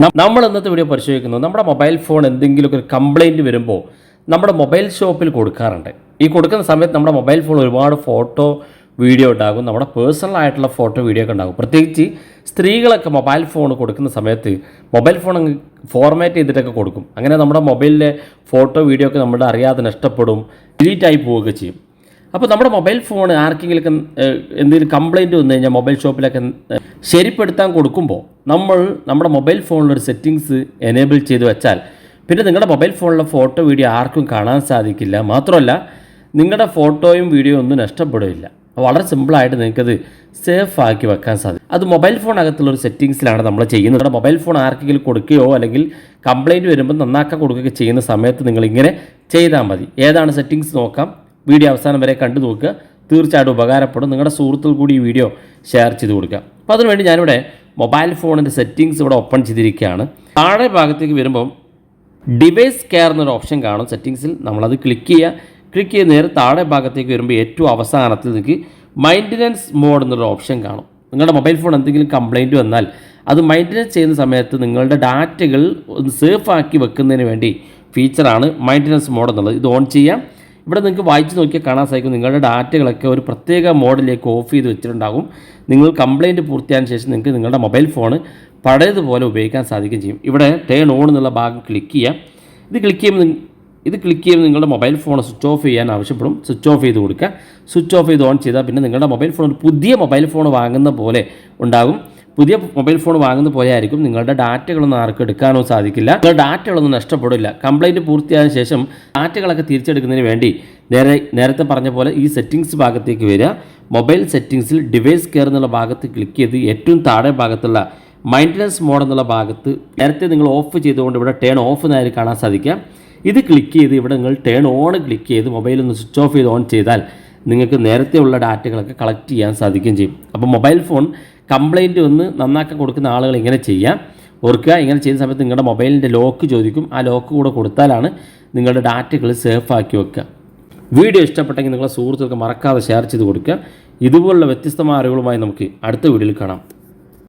നമ്മൾ ഇന്നത്തെ വീഡിയോ പരിശോധിക്കുന്നത് നമ്മുടെ മൊബൈൽ ഫോൺ എന്തെങ്കിലുമൊക്കെ ഒരു കംപ്ലൈന്റ് വരുമ്പോൾ നമ്മുടെ മൊബൈൽ ഷോപ്പിൽ കൊടുക്കാറുണ്ട്. ഈ കൊടുക്കുന്ന സമയത്ത് നമ്മുടെ മൊബൈൽ ഫോൺ ഒരുപാട് ഫോട്ടോ വീഡിയോ ഉണ്ടാകും. നമ്മുടെ പേഴ്സണൽ ആയിട്ടുള്ള ഫോട്ടോ വീഡിയോ ഒക്കെ ഉണ്ടാകും. പ്രത്യേകിച്ച് സ്ത്രീകളൊക്കെ മൊബൈൽ ഫോൺ കൊടുക്കുന്ന സമയത്ത് മൊബൈൽ ഫോൺ ഫോർമാറ്റ് ചെയ്തിട്ടൊക്കെ കൊടുക്കും. അങ്ങനെ നമ്മുടെ മൊബൈലിലെ ഫോട്ടോ വീഡിയോ ഒക്കെ നമ്മുടെ അറിയാതെ നഷ്ടപ്പെടും ഡിലീറ്റ് ആയി പോവുകയൊക്കെ ചെയ്യും. അപ്പോൾ നമ്മുടെ മൊബൈൽ ഫോൺ ആർക്കെങ്കിലും എന്തെങ്കിലും കംപ്ലൈന്റ് വന്നു കഴിഞ്ഞാൽ മൊബൈൽ ഷോപ്പിലൊക്കെ ശരിപ്പെടുത്താൻ കൊടുക്കുമ്പോൾ നമ്മൾ നമ്മുടെ മൊബൈൽ ഫോണിലൊരു സെറ്റിങ്സ് എനേബിൾ ചെയ്ത് വെച്ചാൽ പിന്നെ നിങ്ങളുടെ മൊബൈൽ ഫോണിലെ ഫോട്ടോ വീഡിയോ ആർക്കും കാണാൻ സാധിക്കില്ല. മാത്രമല്ല നിങ്ങളുടെ ഫോട്ടോയും വീഡിയോ ഒന്നും നഷ്ടപ്പെടുകയില്ല. വളരെ സിമ്പിളായിട്ട് നിങ്ങൾക്കത് സേഫ് ആക്കി വെക്കാൻ സാധിക്കും. അത് മൊബൈൽ ഫോണകത്തുള്ള ഒരു സെറ്റിങ്സിലാണ് നമ്മൾ ചെയ്യുന്നത്. നമ്മുടെ മൊബൈൽ ഫോൺ ആർക്കെങ്കിലും കൊടുക്കുകയോ അല്ലെങ്കിൽ കംപ്ലൈന്റ് വരുമ്പോൾ നന്നാക്കാൻ കൊടുക്കുകയോ ചെയ്യുന്ന സമയത്ത് നിങ്ങളിങ്ങനെ ചെയ്താൽ മതി. ഏതാണ് സെറ്റിങ്സ് നോക്കാം? വീഡിയോ അവസാനം വരെ കണ്ടു നോക്കുക. തീർച്ചയായിട്ടും ഉപകാരപ്പെടും. നിങ്ങളുടെ സുഹൃത്തുക്കൾ കൂടി ഈ വീഡിയോ ഷെയർ ചെയ്ത് കൊടുക്കുക. അപ്പോൾ അതിനുവേണ്ടി ഞാനിവിടെ മൊബൈൽ ഫോണിന്റെ സെറ്റിങ്സ് ഇവിടെ ഓപ്പൺ ചെയ്തിരിക്കുകയാണ്. താഴെ ഭാഗത്തേക്ക് വരുമ്പം ഡിവൈസ് കെയർ എന്നൊരു ഓപ്ഷൻ കാണും. സെറ്റിങ്സിൽ നമ്മളത് ക്ലിക്ക് ചെയ്യുക. ക്ലിക്ക് ചെയ്ത് നേരെ താഴെ ഭാഗത്തേക്ക് വരുമ്പോൾ ഏറ്റവും അവസാനത്തിൽ നിങ്ങൾക്ക് മൈന്റനൻസ് മോഡ് എന്നൊരു ഓപ്ഷൻ കാണും. നിങ്ങളുടെ മൊബൈൽ ഫോൺ എന്തെങ്കിലും കംപ്ലൈന്റ് വന്നാൽ അത് മൈന്റനൻസ് ചെയ്യുന്ന സമയത്ത് നിങ്ങളുടെ ഡാറ്റകൾ ഒന്ന് സേഫ് ആക്കി വെക്കുന്നതിന് വേണ്ടി ഫീച്ചറാണ് മൈന്റനൻസ് മോഡ് എന്നുള്ളത്. ഇത് ഓൺ ചെയ്യാം. ഇവിടെ നിങ്ങൾക്ക് വായിച്ച് നോക്കിയാൽ കാണാൻ സാധിക്കും. നിങ്ങളുടെ ഡാറ്റകളൊക്കെ ഒരു പ്രത്യേക മോഡിലേക്ക് ഓഫ് ചെയ്ത് വെച്ചിട്ടുണ്ടാകും. നിങ്ങൾ കംപ്ലയിന്റ് പൂർത്തിയായ ശേഷം നിങ്ങൾക്ക് നിങ്ങളുടെ മൊബൈൽ ഫോൺ പഴയതുപോലെ ഉപയോഗിക്കാൻ സാധിക്കുകയും ചെയ്യും. ഇവിടെ ടേൺ ഓൺ എന്നുള്ള ഭാഗം ക്ലിക്ക് ചെയ്യാം ഇത് ക്ലിക്ക് ചെയ്യുമ്പോൾ ഇത് ക്ലിക്ക് ചെയ്യുമ്പോൾ നിങ്ങളുടെ മൊബൈൽ ഫോൺ സ്വിച്ച് ഓഫ് ചെയ്യാൻ ആവശ്യപ്പെടും. സ്വിച്ച് ഓഫ് ചെയ്ത് കൊടുക്കുക. സ്വിച്ച് ഓഫ് ചെയ്ത് ഓൺ ചെയ്താൽ പിന്നെ നിങ്ങളുടെ മൊബൈൽ ഫോൺ ഒരു പുതിയ മൊബൈൽ ഫോൺ വാങ്ങുന്ന പോലെ ഉണ്ടാകും. പുതിയ മൊബൈൽ ഫോൺ വാങ്ങുന്ന പോലെ ആയിരിക്കും നിങ്ങളുടെ ഡാറ്റകളൊന്നും ആർക്കും എടുക്കാനോ സാധിക്കില്ല. നിങ്ങളുടെ ഡാറ്റകളൊന്നും നഷ്ടപ്പെടില്ല. കംപ്ലൈന്റ് പൂർത്തിയായ ശേഷം ഡാറ്റകളൊക്കെ തിരിച്ചെടുക്കുന്നതിന് വേണ്ടി നേരെ നേരത്തെ പറഞ്ഞ പോലെ ഈ സെറ്റിംഗ്സ് ഭാഗത്തേക്ക് വരിക. മൊബൈൽ സെറ്റിംഗ്സിൽ ഡിവൈസ് കെയർ എന്നുള്ള ഭാഗത്ത് ക്ലിക്ക് ചെയ്ത് ഏറ്റവും താഴെ ഭാഗത്തുള്ള മൈന്റനൻസ് മോഡ് എന്നുള്ള ഭാഗത്ത് നേരത്തെ നിങ്ങൾ ഓഫ് ചെയ്തുകൊണ്ട് ഇവിടെ ടേൺ ഓഫ് എന്നായി കാണാൻ സാധിക്കാം. ഇത് ക്ലിക്ക് ചെയ്ത് ഇവിടെ നിങ്ങൾ ടേൺ ഓൺ ക്ലിക്ക് ചെയ്ത് മൊബൈൽ ഒന്ന് സ്വിച്ച് ഓഫ് ചെയ്ത് ഓൺ ചെയ്താൽ നിങ്ങൾക്ക് നേരത്തെ ഉള്ള ഡാറ്റകളൊക്കെ കളക്ട് ചെയ്യാൻ സാധിക്കുകയും ചെയ്യും. അപ്പോൾ മൊബൈൽ ഫോൺ കംപ്ലൈന്റ് ഒന്ന് നന്നാക്കാൻ കൊടുക്കുന്ന ആളുകൾ ഇങ്ങനെ ചെയ്യാം. ഓർക്കുക ഇങ്ങനെ ചെയ്യുന്ന സമയത്ത് നിങ്ങളുടെ മൊബൈലിന്റെ ലോക്ക് ചോദിക്കും. ആ ലോക്ക് കൂടെ കൊടുത്താലാണ് നിങ്ങളുടെ ഡാറ്റകൾ സേഫ് ആക്കി വെക്കുക. വീഡിയോ ഇഷ്ടപ്പെട്ടെങ്കിൽ നിങ്ങളുടെ സുഹൃത്തുക്കൾക്ക് മറക്കാതെ ഷെയർ ചെയ്ത് കൊടുക്കുക. ഇതുപോലുള്ള വ്യത്യസ്തമായ അറിവുകളുമായി നമുക്ക് അടുത്ത വീഡിയോയിൽ കാണാം.